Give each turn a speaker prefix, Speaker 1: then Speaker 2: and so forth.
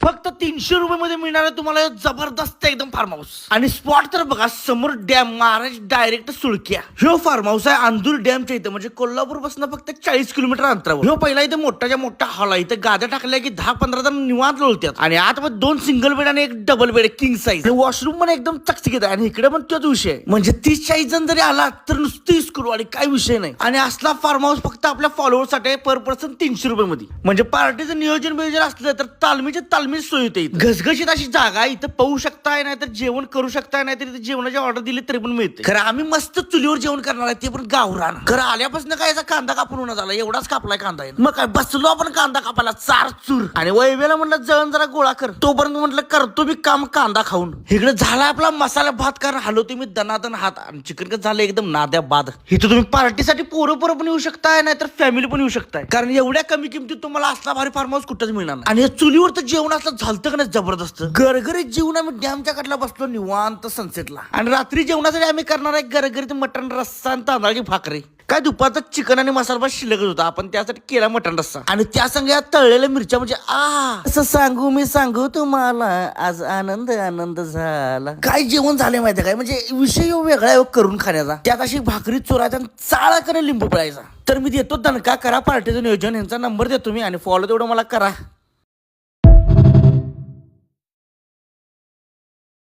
Speaker 1: फक्त तीनशे रुपये मध्ये मिळणार आहे तुम्हाला जबरदस्त एकदम फार्म हाऊस आणि स्पॉट तर बघा समोर डॅम महाराज डायरेक्ट सुळक्या. ह्यो फार्म हाऊस आहे अंदूर डॅमच्या इथं. म्हणजे कोल्हापूरपासून फक्त चाळीस किलोमीटर अंतरावर. ह्यो पहिला इथे मोठाच्या मोठा हॉल आहे. इथं गाद्या टाकल्या की दहा पंधरा जण निवांत लोळतात आणि आतमध्ये दोन सिंगल बेड आणि एक double bed king size washroom पण एकदम चकचकीत आहे. आणि इकडे पण तोच विषय म्हणजे तीस चाळीस जण जरी आला तर नुसती करू आणि काही विषय नाही. आणि असला फार्म हाऊस फक्त आपल्या फॉलोअरसाठी पर पर्सन तीनशे रुपये मध्ये म्हणजे पार्टीचं नियोजन बियोजन असलं तर तालमीचे तालमीच सोय होते इथं. घसघशीत अशी जागा इथं पाहू शकताय नाही तर जेवण करू शकताय नाही तर इथं जेवणाची ऑर्डर दिली तरी पण मिळते. खरं आम्ही मस्त चुलीवर जेवण करणार आहे ते पण गावरान. खरं आल्यापासून काय याचा कांदा कापून होणं झाला? एवढाच कापलाय कांदा आहे. मग काय बसलो आपण कांदा कापायला चार चूर. आणि वैवेला म्हटलं जळण जरा गोळा कर. तोपर्यंत म्हटलं करतो मी काम कांदा खाऊन. इकडे झाला आपला मसाला भात कारण हलवतो मी दनादन हात. आणि चिकन कसं झालं एकदम नाद्या बाद. इथं तुम्ही पार्टीसाठी पोरं पोरं पण येऊ शकताय नाहीतर फॅमिली पण येऊ शकताय. कारण एवढ्या कमी किमतीत तुम्हाला असला भारी फार्म हाऊस कुठंच मिळणार नाही. आणि या चुलीवर तर जेवण असलं झालतं का नाही जबरदस्त? गरगरीत जेवून आम्ही डॅमच्या कटला बसलो निवांत सनसेटला आणि रात्री जेवणासाठी आम्ही करणार आहे गरगरीत मटण रस्सा आणि तांदळाची भाकरी. काय दुपारचं चिकन आणि मसाला भात शिल्लकच होता. आपण त्यासाठी केला मटण रस्सा. आणि त्या संग या तळलेल्या मिरच्या म्हणजे आ असं सांगू मी सांगू तुम्हाला आज आनंद आनंद झाला. काय जेवण झाले माहिती काय? म्हणजे विषय वेगळा आहे हो करून खाण्याचा. त्यात अशी भाकरी चोरायचा आणि चाळाकडे लिंबू पळायचा. तर मी देतो दणका करा पार्टीचं नियोजन यांचा नंबर देतो मी आणि फॉलो तेवढं मला करा.